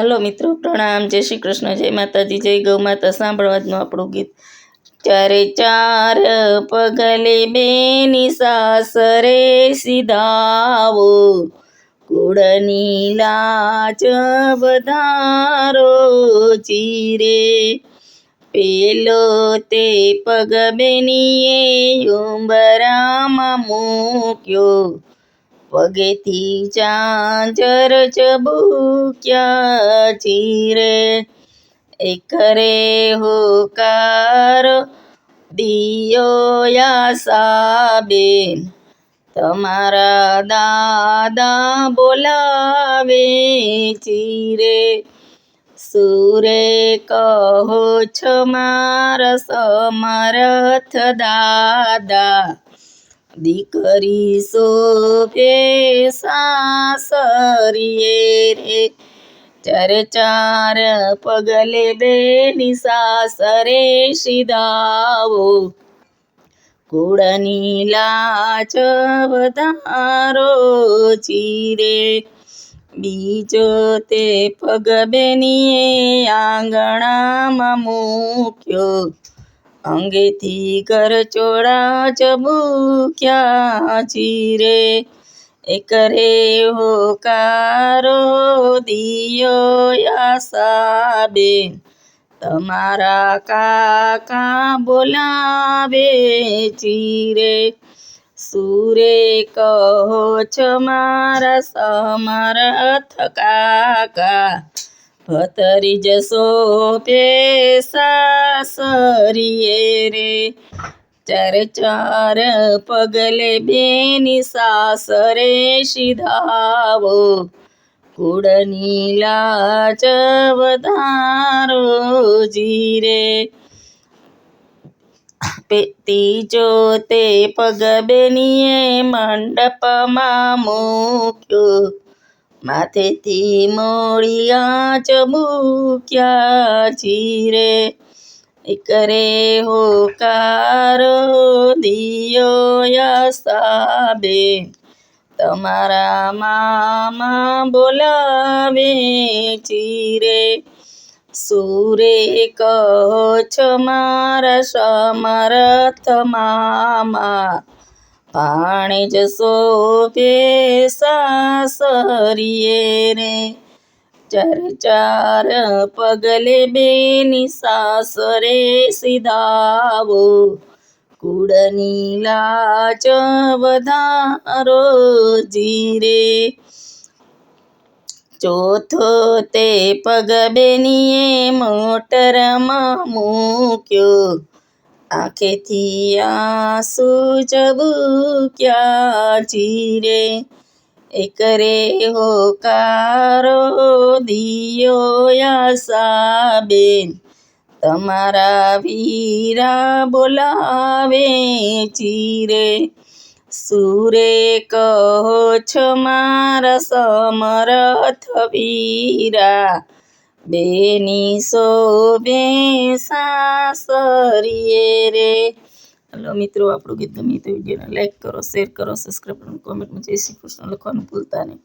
Hello મિત્રો, પ્રણામ. જય શ્રી કૃષ્ણ. જય માતાજી. જય ગૌ માતા. સાંભળવાનું આપણું ગીત. ચારે ચાર પગલે બેની સાસરે સીધાવો. કુળની લાચ વધારો ચીરે. પેલો તે પગ બેનીએ ઉંબરામાં મૂક્યો. પગેથી ચાંચર ચબુક્યા ચીરે. એકરે હોકાર દિયો યાસાબેન. તમારા દાદા બોલાવે ચીરે. સુરે કહો, છો મારા સમરથ દાદા. દીકરી સોપે સાસરીએ રે. ચાર ચાર પગલે બેની સાસરે સિદાવો કુળની લાચ વધારો ચીરે. બીજો તે પગ બેનીએ આંગણામાં મૂક્યો. અંગેથી ઘર ચોળા ચબુક્યા ચીરે. એકરે હોકારો દિયો યાસાબેન તમારા કાકા બોલાવે ચીરે. સુરે કહો છો, મારા સમરથ કાકા ભતરી જશો પેસાસરીએ રે? ચાર ચાર પગલે બેની સાસરે સીધાવો. કુળની લાચ વધારો જીરે ત્રીજો તે પગ બેનીએ મંડપમાં મૂક્યો. માથેથી મોળિયા મૂક્યા ચીરે કરે હોકારો દિયો યસાબેન તમારા મામા બોલાવે ચીરે સુરે કહો છો મારા સમરથ મામા પાણી જશો સાસરીએ રે ચાર ચાર પગલે બેની સાસરે સીધાવો કુડની લાચ વધારો જીરે ચોથો તે પગ બેનીએ મોટરમાં મૂક્યો આંખેથી આંસુ ચબુક્યા ચીરે એકરે હોકારો દિયો યાસાબેન તમારા વીરા બોલાવે ચીરે. સુરે કહો છો મારા સમરથ વીરા. બેની શોભે સાસરીએ રે. હલો મિત્રો, આપણું ગીત ગમે તો વિડીયોને લાઈક કરો શેર કરો સબસ્ક્રાઈબ કરો કોમેન્ટમાં જય શ્રી કૃષ્ણ લખવાનું ભૂલતા નહીં.